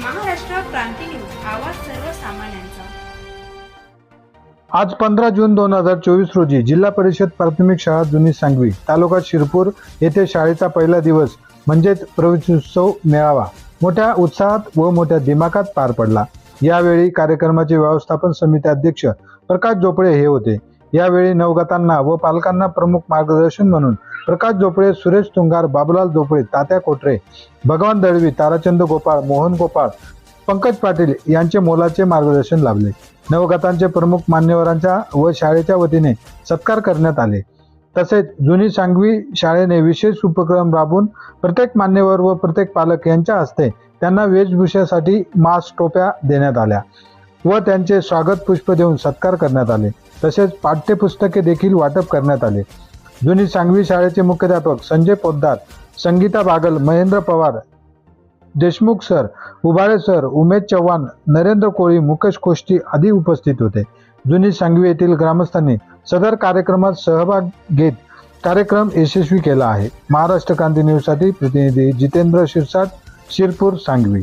Maharashtra Kranti news आवाज सर्वसामान्यांचा. आज पंधरा जून दोन हजार चोवीस रोजी जिल्हा परिषद प्राथमिक शाळा जुनी सांगवी तालुका शिरपूर येथे शाळेचा पहिला दिवस म्हणजेच प्रवेशोत्सव मेळावा मोठ्या उत्साहात व मोठ्या दिमाखात पार पडला. यावेळी कार्यक्रमाचे व्यवस्थापन समिती अध्यक्ष प्रकाश झोपळे हे होते. यावेळी नवगतांना व पालकांना प्रमुख मार्गदर्शन म्हणून प्रकाश जोपळे सुरेश तुंगार बाबुलाल जोपळे तात्या कोटरे भगवान दळवी ताराचंद गोपाळ मोहन गोपाळ पंकज पाटील यांचे मोलाचे मार्गदर्शन लाभले. नवगतांचे प्रमुख मान्यवरांच्या व शाळेच्या वतीने सत्कार करण्यात आले. तसेच जुनी सांगवी शाळेने विशेष उपक्रम राबवून प्रत्येक मान्यवर व प्रत्येक पालक यांच्या हस्ते त्यांना वेशभूषेसाठी मास्क टोप्या देण्यात आल्या. व त्यांचे स्वागत पुष्प देऊन सत्कार करण्यात आले. तसेच पाठ्यपुस्तके देखील वाटप करण्यात आले. जुनी सांगवी शाळेचे मुख्याध्यापक संजय पोद्दार संगीता बागल महेंद्र पवार देशमुख सर उबाळे सर उमेश चव्हाण नरेंद्र कोळी मुकेश कोष्टी आदी उपस्थित होते. जुनी सांगवी येथील ग्रामस्थांनी सदर कार्यक्रमात सहभाग घेत कार्यक्रम यशस्वी केला आहे. महाराष्ट्र क्रांती न्यूजसाठी प्रतिनिधी जितेंद्र शिरसाट शिरपूर सांगवी.